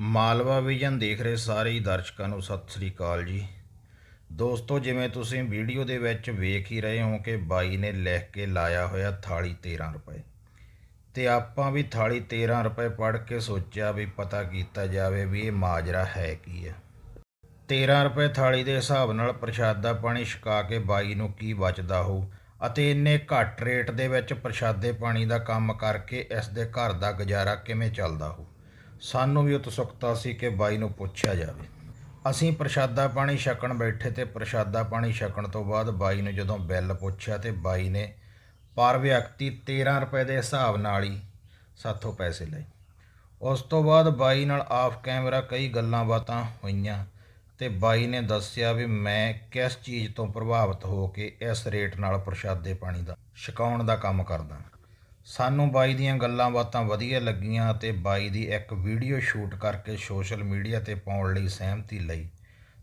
Malwa vision ਦੇਖ ਰਹੇ ਸਾਰੇ ਹੀ ਦਰਸ਼ਕਾਂ ਨੂੰ, ਸਤਿ ਸ੍ਰੀ ਅਕਾਲ ਜੀ। ਦੋਸਤੋ, ਜਿਵੇਂ ਤੁਸੀਂ ਵੀਡੀਓ ਦੇ ਵਿੱਚ ਵੇਖ ਹੀ ਰਹੇ ਹੋ ਕਿ ਬਾਈ ਨੇ ਲਿਖ ਕੇ ਲਾਇਆ ਹੋਇਆ ਥਾਲੀ 13 ਰੁਪਏ। ਤੇ ਆਪਾਂ ਵੀ ਥਾਲੀ 13 ਰੁਪਏ ਪੜ੍ਹ ਕੇ ਸੋਚਿਆ ਵੀ ਪਤਾ ਕੀਤਾ ਜਾਵੇ ਵੀ ਇਹ ਮਾਜਰਾ ਹੈ ਕੀ ਹੈ 13 ਰੁਪਏ ਥਾਲੀ ਦੇ ਹਿਸਾਬ ਨਾਲ ਪ੍ਰਸ਼ਾਦਾ ਪਾਣੀ ਛਕਾ ਕੇ ਬਾਈ ਨੂੰ ਕੀ ਬਚਦਾ ਹੋ ਅਤੇ ਇੰਨੇ ਘੱਟ ਰੇਟ ਦੇ ਵਿੱਚ ਪ੍ਰਸ਼ਾਦੇ ਪਾਣੀ ਦਾ ਕੰਮ ਕਰਕੇ ਇਸ ਦੇ ਘਰ ਦਾ ਗੁਜ਼ਾਰਾ ਕਿਵੇਂ ਚੱਲਦਾ ਹੋ ਸਾਨੂੰ ਵੀ ਉਤਸੁਕਤਾ ਸੀ ਕਿ ਬਾਈ ਨੂੰ ਪੁੱਛਿਆ ਜਾਵੇ। ਅਸੀਂ ਪ੍ਰਸ਼ਾਦਾ ਪਾਣੀ ਛਕਣ ਬੈਠੇ ਤੇ ਪ੍ਰਸ਼ਾਦਾ ਪਾਣੀ ਛਕਣ ਤੋਂ ਬਾਅਦ ਬਾਈ ਨੂੰ ਜਦੋਂ ਬਿੱਲ ਪੁੱਛਿਆ ਤੇ ਬਾਈ ਨੇ ਪਰ ਵਿਅਕਤੀ 13 ਰੁਪਏ ਦੇ ਹਿਸਾਬ ਨਾਲ ਹੀ ਸਾਥੋਂ ਪੈਸੇ ਲਏ। ਉਸ ਤੋਂ ਬਾਅਦ ਬਾਈ ਨਾਲ ਆਫ ਕੈਮਰਾ ਕਈ ਗੱਲਾਂ ਬਾਤਾਂ ਹੋਈਆਂ ਤੇ ਬਾਈ ਨੇ ਦੱਸਿਆ ਵੀ ਮੈਂ ਕਿਸ ਚੀਜ਼ ਤੋਂ ਪ੍ਰਭਾਵਿਤ ਹੋ ਕੇ ਇਸ ਰੇਟ ਨਾਲ ਪ੍ਰਸ਼ਾਦੇ ਪਾਣੀ ਦਾ ਛਕਾਉਣ ਦਾ ਕੰਮ ਕਰਦਾ। ਸਾਨੂੰ ਬਾਈ ਦੀਆਂ ਗੱਲਾਂ ਬਾਤਾਂ ਵਧੀਆ ਲੱਗੀਆਂ ਤੇ ਬਾਈ ਦੀ ਇੱਕ ਵੀਡੀਓ ਸ਼ੂਟ ਕਰਕੇ ਸੋਸ਼ਲ ਮੀਡੀਆ ਤੇ ਪਾਉਣ ਲਈ ਸਹਿਮਤੀ ਲਈ।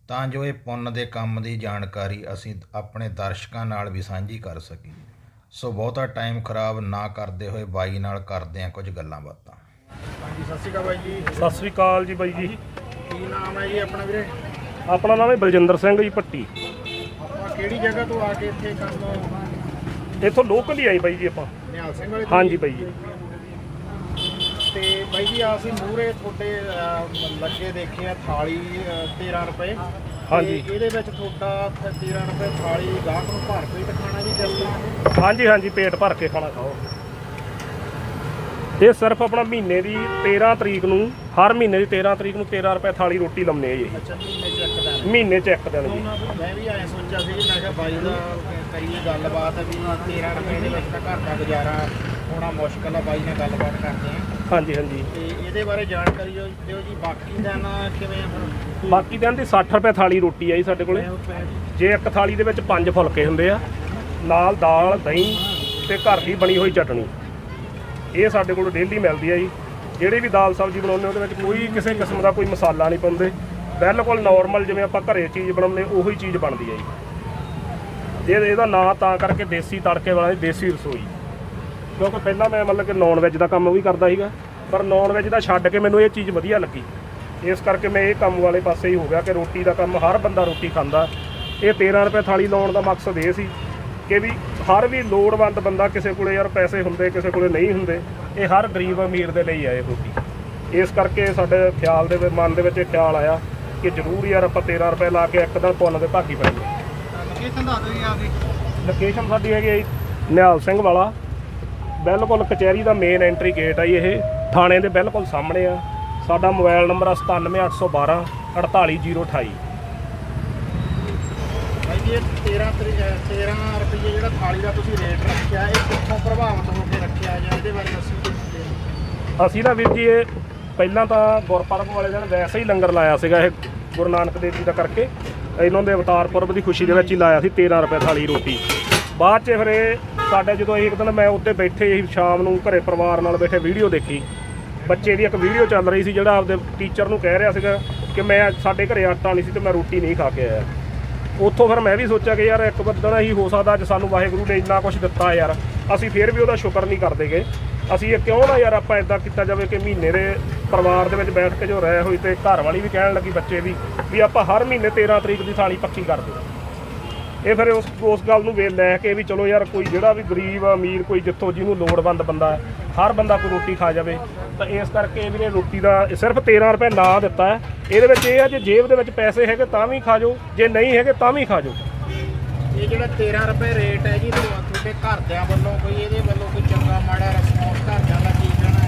ਤਾਂ ਜੋ ਇਹ ਪੁੰਨ ਦੇ ਕੰਮ ਦੀ ਜਾਣਕਾਰੀ ਅਸੀਂ ਆਪਣੇ ਦਰਸ਼ਕਾਂ ਨਾਲ ਵੀ ਸਾਂਝੀ ਕਰ ਸਕੀਏ। ਸੋ ਬਹੁਤਾ ਟਾਈਮ ਖਰਾਬ ਨਾ ਕਰਦੇ ਹੋਏ ਬਾਈ ਨਾਲ ਕਰਦੇ ਹਾਂ ਕੁਝ ਗੱਲਾਂ ਬਾਤਾਂ। ਹਾਂਜੀ ਸਤਿ ਸ਼੍ਰੀ ਅਕਾਲ ਬਾਈ ਜੀ। ਸਤਿ ਸ੍ਰੀ ਅਕਾਲ ਜੀ ਬਾਈ ਜੀ। ਕੀ ਨਾਮ ਹੈ ਜੀ ਆਪਣਾ ਵੀਰੇ? ਆਪਣਾ ਨਾਮ ਹੈ ਬਲਜਿੰਦਰ ਸਿੰਘ ਜੀ ਪੱਟੀ। ਆਪਾਂ ਕਿਹੜੀ ਜਗ੍ਹਾ ਤੋਂ ਆ ਕੇ ਇੱਥੇ ਕੰਮ ਇੱਥੋਂ ਲੋਕਲ ਹੀ ਆਈ ਬਾਈ ਜੀ ਆਪਾਂ। ਨਿਹਾਲ ਸਿੰਘ ਵਾਲੇ ਤੋਂ? ਹਾਂਜੀ ਬਾਈ ਜੀ ਤੇ ਬਾਈ ਜੀ ਆ ਅਸੀਂ ਮੂਹਰੇ ਤੁਹਾਡੇ ਅਹ, ਲੱਗੇ ਦੇਖੇ ਆ ਥਾਲੀ ਅਹ, 13 ਰੁਪਏ ਹਾਂਜੀ। ਤੇ ਇਹਦੇ ਵਿੱਚ ਤੁਹਾਡਾ 13 ਰੁਪਏ ਥਾਲੀ ਗਾਹਕ ਨੂੰ ਭਰ ਕੇ ਦਿਖਾਣਾ ਜੀ ਕਿਸ ਤਰ੍ਹਾਂ ਹਾਂਜੀ ਹਾਂਜੀ ਪੇਟ ਭਰ ਕੇ ਖਾਣਾ ਖਾਓ ਇਹ ਸਿਰਫ ਆਪਣਾ ਮਹੀਨੇ ਦੀ 13 ਤਰੀਕ ਨੂੰ ਹਰ ਮਹੀਨੇ ਦੀ 13 ਤਰੀਕ ਨੂੰ 13 ਰੁਪਏ ਥਾਲੀ ਰੋਟੀ ਲੰਮਨੇ ਆ ਜੀ ਅੱਛਾ ਮਹੀਨੇ ਮਹੀਨੇ 'ਚ ਇੱਕ ਦਿਨ ਜੀ। ਮੈਂ ਵੀ ਐਂ ਸੋਚਿਆ ਸੀ ਮੈਂ ਕਿਹਾ ਬਾਈ ਦਾ ਕਰੀਏ ਗੱਲਬਾਤ ਵੀ 13 ਰੁਪਏ ਦੇ ਵਿੱਚ ਤਾਂ ਘਰ ਦਾ ਗੁਜ਼ਾਰਾ ਹੋਣਾ ਮੁਸ਼ਕਲ ਆ ਬਾਈ ਨਾਲ ਗੱਲਬਾਤ ਕਰਦੇ ਆ। ਹਾਂਜੀ ਹਾਂਜੀ। ਤੇ ਇਹਦੇ ਬਾਰੇ ਜਾਣਕਾਰੀ ਦਿਓ ਜੀ ਬਾਕੀ ਦਿਨ ਕਿਵੇਂ ਆ ਫਿਰ? ਬਾਕੀ ਦਿਨ ਦੀ 60 ਰੁਪਏ ਥਾਲੀ ਰੋਟੀ ਆ ਜੀ ਸਾਡੇ ਕੋਲੇ। ਜੇ ਇੱਕ ਥਾਲੀ ਦੇ ਵਿੱਚ ਪੰਜ ਫੁਲਕੇ ਹੁੰਦੇ ਆ ਨਾਲ ਦਾਲ ਦਹੀਂ ਤੇ ਘਰ ਦੀ ਬਣੀ ਹੋਈ ਚਟਣੀ ਇਹ ਸਾਡੇ ਕੋਲ ਡੇਲੀ ਮਿਲਦੀ ਆ ਜੀ। ਜਿਹੜੀ ਵੀ ਦਾਲ ਸਬਜ਼ੀ ਬਣਾਉਂਦੇ ਉਹਦੇ ਵਿੱਚ ਕੋਈ ਕਿਸੇ ਕਿਸਮ ਦਾ ਕੋਈ ਮਸਾਲਾ ਨਹੀਂ ਪਾਉਂਦੇ। ਬਿਲਕੁਲ ਨਾਰਮਲ ਜਿਵੇਂ ਆਪਾਂ ਘਰੇ ਚੀਜ਼ ਬਣਾਉਂਦੇ ਉਹੀ ਚੀਜ਼ ਬਣਦੀ ਹੈ ਜੀ। ਇਹ ਇਹਦਾ ਨਾਂ ਤਾਂ ਕਰਕੇ ਦੇਸੀ ਤੜਕੇ ਵਾਲਾ ਦੇਸੀ ਰਸੋਈ। ਕਿਉਂਕਿ ਪਹਿਲਾਂ ਮੈਂ ਮਤਲਬ ਕਿ ਨੌਨ ਵੈਜ ਦਾ ਕੰਮ ਵੀ ਕਰਦਾ ਸੀਗਾ, ਪਰ ਨੌਨ ਵੈਜ ਦਾ ਛੱਡ ਕੇ ਮੈਨੂੰ ਇਹ ਚੀਜ਼ ਵਧੀਆ ਲੱਗੀ। ਇਸ ਕਰਕੇ ਮੈਂ ਇਹ ਕੰਮ ਵਾਲੇ ਪਾਸੇ ਹੀ ਹੋ ਗਿਆ ਕਿ ਰੋਟੀ ਦਾ ਕੰਮ ਹਰ ਬੰਦਾ ਰੋਟੀ ਖਾਂਦਾ। ਇਹ 13 ਰੁਪਏ ਥਾਲੀ ਲਾਉਣ ਦਾ ਮਕਸਦ ਇਹ ਸੀ ਕਿ ਵੀ ਹਰ ਵੀ ਲੋੜਵੰਦ ਬੰਦਾ ਕਿਸੇ ਕੋਲੇ ਯਾਰ ਪੈਸੇ ਹੁੰਦੇ, ਕਿਸੇ ਕੋਲੇ ਨਹੀਂ ਹੁੰਦੇ, ਇਹ ਹਰ ਗਰੀਬ ਅਮੀਰ ਦੇ ਲਈ ਆ ਇਹ ਰੋਟੀ। ਇਸ ਕਰਕੇ ਸਾਡੇ ਖਿਆਲ ਦੇ ਮਨ ਦੇ ਵਿੱਚ ਇਹ ਖਿਆਲ ਆਇਆ ਕਿ ਜ਼ਰੂਰ ਯਾਰ ਆਪਾਂ 13 ਰੁਪਏ ਲਾ ਕੇ ਇੱਕ ਦਿਨ ਪੁੰਨ ਦੇ ਭਾਗੀ ਬਣੀਏ ਲੋਕੇਸ਼ਨ ਦੱਸ ਦਿਓ ਜੀ ਆਪਦੀ। ਲੋਕੇਸ਼ਨ ਸਾਡੀ ਹੈਗੀ ਹੈ ਜੀ ਨਿਹਾਲ ਸਿੰਘ ਵਾਲਾ। ਬਿਲਕੁਲ ਕਚਹਿਰੀ ਦਾ ਮੇਨ ਐਂਟਰੀ ਗੇਟ ਆ ਜੀ ਇਹ। ਥਾਣੇ ਦੇ ਬਿਲਕੁਲ ਸਾਹਮਣੇ ਆ। ਸਾਡਾ ਮੋਬਾਈਲ ਨੰਬਰ ਆ 97812 48028 ਭਾਈ ਜੀ ਇਹ 13 ਤਰੀ- ਅਹ 13 ਰੁਪਏ ਜਿਹੜਾ ਥਾਲੀ ਦਾ ਤੁਸੀਂ ਰੇਟ ਰੱਖਿਆ ਇਹ ਕਿੱਥੋਂ ਪ੍ਰਭਾਵਿਤ ਹੋ ਕੇ ਰੱਖਿਆ ਜਾਂ ਇਹਦੇ ਬਾਰੇ ਦੱਸੋ ਜੀ। ਅਸੀਂ ਨਾ ਵੀਰ ਜੀ ਇਹ ਪਹਿਲਾਂ ਤਾਂ ਗੁਰਪੁਰਬ ਵਾਲੇ ਦਿਨ ਵੈਸੇ ਹੀ ਲੰਗਰ ਲਾਇਆ ਸੀਗਾ ਇਹ ਗੁਰੂ ਨਾਨਕ ਦੇਵ ਜੀ ਦਾ ਕਰਕੇ। ਇਹਨਾਂ ਦੇ ਅਵਤਾਰ ਪੁਰਬ ਦੀ ਖੁਸ਼ੀ ਦੇ ਵਿੱਚ ਹੀ ਲਾਇਆ ਸੀ 13 ਰੁਪਏ ਥਾਲੀ ਰੋਟੀ। ਬਾਅਦ 'ਚ ਫਿਰ ਇਹ ਸਾਡੇ ਜਦੋਂ ਇੱਕ ਦਿਨ ਮੈਂ ਉੱਤੇ ਬੈਠੇ ਹੀ ਸ਼ਾਮ ਨੂੰ ਘਰੇ ਪਰਿਵਾਰ ਨਾਲ ਬੈਠੇ ਵੀਡੀਓ ਦੇਖੀ। ਬੱਚੇ ਦੀ ਇੱਕ ਵੀਡੀਓ ਚੱਲ ਰਹੀ ਸੀ ਜਿਹੜਾ ਆਪਦੇ ਟੀਚਰ ਨੂੰ ਕਹਿ ਰਿਹਾ ਸੀਗਾ ਕਿ ਮੈਂ ਸਾਡੇ ਘਰੇ ਆਟਾ ਨਹੀਂ ਸੀ ਤੇ ਮੈਂ ਰੋਟੀ ਨਹੀਂ ਖਾ ਕੇ ਆਇਆ। ਉੱਥੋਂ ਫਿਰ ਮੈਂ ਵੀ ਸੋਚਿਆ ਕਿ ਯਾਰ ਇੱਕ ਬੰਦਾ ਹੀ ਹੋ ਸਕਦਾ, ਅੱਜ ਸਾਨੂੰ ਵਾਹਿਗੁਰੂ ਨੇ ਇੰਨਾ ਕੁਝ ਦਿੱਤਾ ਯਾਰ। ਅਸੀਂ ਫਿਰ ਵੀ ਉਹਦਾ ਸ਼ੁਕਰ ਨਹੀਂ ਕਰਦੇਗੇ ਅਸੀਂ ਇਹ ਕਿਉਂ ਨਾ ਯਾਰ ਆਪਾਂ ਇਦਾਂ ਕੀਤਾ ਜਾਵੇ ਕਿ ਮਹੀਨੇ ਦੇ ਪਰਿਵਾਰ ਦੇ ਵਿੱਚ ਬੈਠ ਕੇ ਜੋ ਰਹਿ ਹੋਈ ਤੇ ਘਰ ਵਾਲੀ ਵੀ ਕਹਿਣ ਲੱਗੀ ਬੱਚੇ ਵੀ ਵੀ ਆਪਾਂ ਹਰ ਮਹੀਨੇ 13 ਤਰੀਕ ਦੀ ਥਾਲੀ ਪੱਕੀ ਕਰ ਦਿਓ। ਇਹ ਫਿਰ ਉਸ ਉਸ ਗੱਲ ਨੂੰ ਵੇ ਲੈ ਕੇ ਵੀ ਚਲੋ ਯਾਰ ਕੋਈ ਜਿਹੜਾ ਵੀ ਗਰੀਬ ਅਮੀਰ ਕੋਈ ਜਿੱਥੋਂ ਜਿਹਨੂੰ ਲੋੜਵੰਦ ਬੰਦਾ ਹੈ, ਹਰ ਬੰਦਾ ਕੋਈ ਰੋਟੀ ਖਾ ਜਾਵੇ। ਤਾਂ ਇਸ ਕਰਕੇ ਇਹ ਵੀਰੇ ਰੋਟੀ ਦਾ ਸਿਰਫ 13 ਰੁਪਏ ਨਾ ਦਿੱਤਾ ਹੈ। ਇਹਦੇ ਵਿੱਚ ਇਹ ਹੈ ਜੇ ਜੇਬ ਦੇ ਵਿੱਚ ਪੈਸੇ ਹੈਗੇ ਤਾਂ ਵੀ ਖਾ ਜਾਓ ਜੇ ਨਹੀਂ ਹੈਗੇ ਤਾਂ ਵੀ ਖਾ ਜਾਓ। ਇਹ ਜਿਹੜਾ 13 ਰੁਪਏ ਰੇਟ ਹੈ ਜੀ ਤੁਹਾਡੇ ਘਰਦਿਆਂ ਵੱਲੋਂ ਕੋਈ ਇਹਦੇ ਵੱਲੋਂ ਕੋਈ ਚੰਗਾ ਮਾੜਾ ਰਿਸਪੌਂਸ ਘਰਦਿਆਂ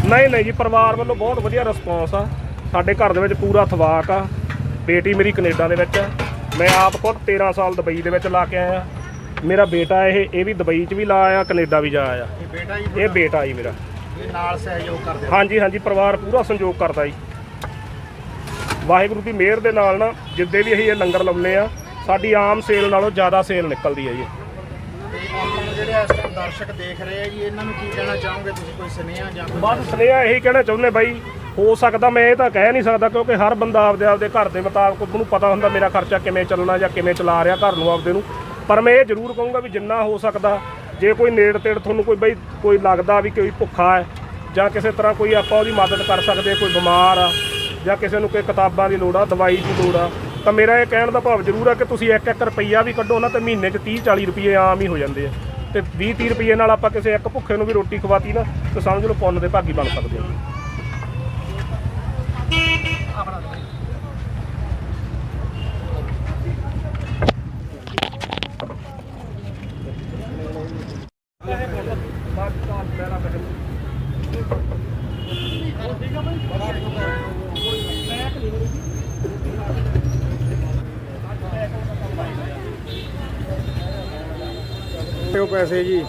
ਨਹੀਂ ਨਹੀਂ ਜੀ ਪਰਿਵਾਰ ਵੱਲੋਂ ਬਹੁਤ ਵਧੀਆ ਰਿਸਪੌਂਸ ਆ। ਸਾਡੇ ਘਰ ਦੇ ਵਿੱਚ ਪੂਰਾ ਥਵਾਕ ਆ। ਬੇਟੀ ਮੇਰੀ ਕੈਨੇਡਾ ਦੇ ਵਿੱਚ ਆ। ਮੈਂ ਆਪ ਖੁਦ 13 ਸਾਲ ਦੁਬਈ ਦੇ ਵਿੱਚ ਲਾ ਕੇ ਆਇਆ। ਮੇਰਾ ਬੇਟਾ ਇਹ ਇਹ ਵੀ ਦੁਬਈ 'ਚ ਵੀ ਲਾ ਆਇਆ ਕੈਨੇਡਾ ਵੀ ਜਾ ਆਇਆ। ਇਹ ਬੇਟਾ ਜੀ ਇਹ ਬੇਟਾ ਜੀ ਮੇਰਾ। ਇਹ ਨਾਲ ਸਹਿਯੋਗ ਕਰਦੇ। ਹਾਂਜੀ ਹਾਂਜੀ ਪਰਿਵਾਰ ਪੂਰਾ ਸੰਯੋਗ ਕਰਦਾ ਜੀ। ਵਾਹਿਗੁਰੂ ਦੀ ਮਿਹਰ ਦੇ ਨਾਲ ਨਾ ਜਿੱਦੇ ਵੀ ਅਸੀਂ ਇਹ ਲੰਗਰ ਲਾਉਂਦੇ ਆ ਸਾਡੀ ਆਮ ਸੇਲ ਨਾਲੋਂ ਜ਼ਿਆਦਾ ਸੇਲ ਨਿਕਲਦੀ ਹੈ ਜੀ ਇਸ ਟਾਈਮ ਦਰਸ਼ਕ ਦੇਖ ਰਹੇ ਆ ਜੀ ਇਹਨਾਂ ਨੂੰ ਕੀ ਕਹਿਣਾ ਚਾਹੋਗੇ ਤੁਸੀਂ ਕੋਈ ਸੁਨੇਹਾ ਜਾਂ ਕੋਈ ਬਸ ਸੁਨੇਹਾ ਇਹੀ ਕਹਿਣਾ ਚਾਹੁੰਦੇ ਬਾਈ ਹੋ ਸਕਦਾ ਮੈਂ ਇਹ ਤਾਂ ਕਹਿ ਨਹੀਂ ਸਕਦਾ ਕਿਉਂਕਿ ਹਰ ਬੰਦਾ ਆਪਦੇ ਆਪਦੇ ਘਰ ਦੇ ਮੁਤਾਬਕ ਉਹਨੂੰ ਪਤਾ ਹੁੰਦਾ ਮੇਰਾ ਖਰਚਾ ਕਿਵੇਂ ਚੱਲਣਾ ਜਾਂ ਕਿਵੇਂ ਚਲਾ ਰਿਹਾ ਘਰ ਨੂੰ ਆਪਦੇ ਨੂੰ। ਪਰ ਮੈਂ ਇਹ ਜ਼ਰੂਰ ਕਹੂੰਗਾ ਵੀ ਜਿੰਨਾ ਹੋ ਸਕਦਾ ਜੇ ਕੋਈ ਨੇੜ ਤੇੜ ਤੁਹਾਨੂੰ ਕੋਈ ਬਈ ਕੋਈ ਲੱਗਦਾ ਵੀ ਕੋਈ ਭੁੱਖਾ ਹੈ ਜਾਂ ਕਿਸੇ ਤਰ੍ਹਾਂ ਕੋਈ ਆਪਾਂ ਉਹਦੀ ਮਦਦ ਕਰ ਸਕਦੇ ਕੋਈ ਬਿਮਾਰ ਆ ਜਾਂ ਕਿਸੇ ਨੂੰ ਕੋਈ ਕਿਤਾਬਾਂ ਦੀ ਲੋੜ ਆ ਦਵਾਈ ਦੀ ਲੋੜ ਆ ਤਾਂ ਮੇਰਾ ਇਹ ਕਹਿਣ ਦਾ ਭਾਵ ਜ਼ਰੂਰ ਆ ਕਿ ਤੁਸੀਂ ਇੱਕ ਇੱਕ ਰੁਪਈਆ ਵੀ ਕੱਢੋ ਨਾ ਤੇ ਮਹੀਨੇ 'ਚ 30 40 ਰੁਪਏ ਆਮ ਹੀ ਹੋ ਜਾਂਦੇ ਆ। ਤੇ 20 30 ਰੁਪਏ ਨਾਲ ਆਪਾਂ ਕਿਸੇ ਇੱਕ ਭੁੱਖੇ ਨੂੰ ਵੀ ਰੋਟੀ ਖਵਾਤੀ ਨਾ, ਤੇ ਸਮਝ ਲਓ ਪੁੰਨ ਦੇ ਭਾਗੀ ਬਣ ਸਕਦੇ ਉਹ ਪੈਸੇ ਜੀ।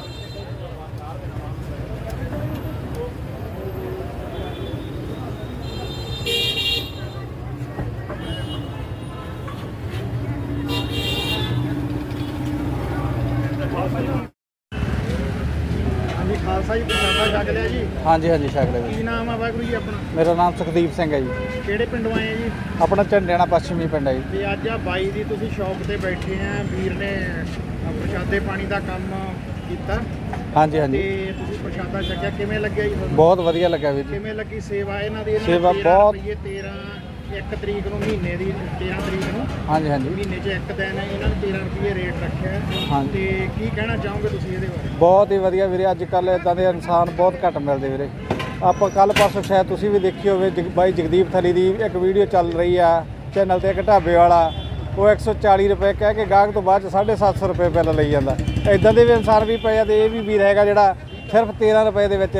ਹਾਂਜੀ ਖਾਲਸਾ ਜੀ ਪ੍ਰਸ਼ਾਦਾ ਛਕ ਲਿਆ ਜੀ। ਹਾਂਜੀ ਹਾਂਜੀ ਛਕ ਲਿਆ ਕੀ ਜੀ। ਨਾਮ ਆ ਵਾਹਿਗੁਰੂ ਜੀ ਆਪਣਾ? ਮੇਰਾ ਨਾਮ ਸੁਖਦੀਪ ਸਿੰਘ ਹੈ ਜੀ। ਕਿਹੜੇ ਪਿੰਡੋਂ ਆਏ ਆ ਜੀ? ਆਪਣਾ ਝੰਡਿਆਣਾ ਪੱਛਮੀ ਪਿੰਡ ਹੈ ਜੀ। ਤੇ ਅੱਜ ਆ ਬਾਈ ਦੀ ਤੁਸੀਂ ਸ਼ੌਪ ਤੇ ਬੈਠੇ ਆ ਵੀਰ ਨੇ ਪ੍ਰਸ਼ਾਦੇ ਪਾਣੀ ਦਾ ਕੰਮ ਕੀਤਾ। ਹਾਂਜੀ ਤੇ ਹਾਂਜੀ ਤੁਸੀਂ ਪ੍ਰਸ਼ਾਦਾ ਛਕਿਆ। ਕਿਵੇਂ ਲੱਗਿਆ ਜੀ ਤੁਹਾਨੂੰ? ਬਹੁਤ ਵਧੀਆ ਲੱਗਾ ਵੀਰ ਜੀ। ਕਿਵੇਂ ਲੱਗੀ ਸੇਵਾ? ਇਹਨਾਂ ਦੀ ਇਹਨਾਂ ਸੇਵਾ 13 ਬਹੁਤ- ਰੁਪਈਏ 13 ਇੱਕ ਤਰੀਕ ਨੂੰ ਮਹੀਨੇ ਦੀ 13 ਤਰੀਕ ਨੂੰ। ਹਾਂਜੀ ਹਾਂਜੀ। ਮਹੀਨੇ 'ਚ ਇੱਕ ਦਿਨ ਹੈ ਇਹਨਾਂ ਨੇ 13 ਰੁਪਏ ਰੇਟ ਰੱਖਿਆ। ਹੈ। ਹਾਂਜੀ। ਤੇ ਕੀ ਕਹਿਣਾ ਚਾਹੋਗੇ ਤੁਸੀਂ ਇਹਦੇ ਬਾਰੇ? ਬਹੁਤ ਹੀ ਵਧੀਆ ਵੀਰੇ ਅੱਜ ਕੱਲ ਇਦਾਂ ਦੇ ਇਨਸਾਨ ਬਹੁਤ ਘੱਟ ਮਿਲਦੇ ਵੀਰੇ। ਆਪਾਂ ਕੱਲ ਪਰਸੋਂ ਸ਼ਾਇਦ ਤੁਸੀਂ ਵੀ ਦੇਖੀ ਹੋਵੇ ਜਗ- ਬਾਈ ਜਗਦੀਪ ਥਲੀ ਦੀ ਇੱਕ ਵੀਡੀਓ ਚੱਲ ਰਹੀ ਆ ਚੈਨਲ ਤੇ ਇੱਕ ਢਾਬੇ ਵਾਲਾ। ਉਹ 140 ਰੁਪਏ ਕਹਿ ਕੇ ਗਾਹਕ ਤੋਂ ਬਾਅਦ ਚ 750 ਰੁਪਏ ਬਿੱਲ ਲਈ ਜਾਂਦਾ। ਇਦਾਂ ਦੇ ਵੀ ਇਨਸਾਨ ਵੀ ਪਏ ਆ ਤੇ ਇਹ ਵੀ ਵੀਰ ਹੈਗਾ ਜਿਹੜਾ ਸਿਰਫ 13 ਰੁਪਏ ਦੇ ਵਿੱਚ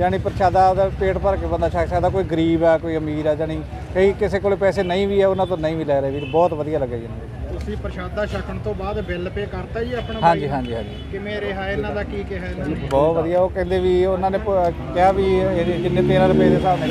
ਯਾਨੀ ਪ੍ਰਸ਼ਾਦਾ ਉਹਦਾ ਪੇਟ ਭਰ ਕੇ ਬੰਦਾ ਛਕ ਸਕਦਾ ਕੋਈ ਗਰੀਬ ਆ ਕੋਈ ਅਮੀਰ ਆ ਜਾਨੀ ਕਈ ਕਿਸੇ ਕੋਲੇ ਪੈਸੇ ਨਹੀਂ ਵੀ ਆ ਉਹਨਾਂ ਤੋਂ ਨਹੀਂ ਵੀ ਲੈ ਰਹੇ ਵੀਰ ਬਹੁਤ ਵਧੀਆ ਲੱਗਾ ਜੀ ਤੁਸੀਂ ਪ੍ਰਸ਼ਾਦਾ ਛਕਣ ਤੋਂ ਬਾਅਦ ਬਿੱਲ ਪੇ ਕਰਤਾ ਜੀ ਆਪਣਾ ਹਾਂਜੀ? ਹਾਂਜੀ ਹਾਂਜੀ। ਕਿਵੇਂ ਰਿਹਾ ਇਹਨਾਂ ਦਾ ਕੀ ਕਿਹਾ ਇਹਨਾਂ ਨੇ? ਬਹੁਤ ਵਧੀਆ ਉਹ ਕਹਿੰਦੇ ਵੀ ਉਹਨਾਂ ਨੇ ਪ- ਕਿਹਾ ਵੀ ਇਹ ਜਿੰਨੇ 13 ਰੁਪਏ ਦੇ ਹਿਸਾਬ ਨਾਲ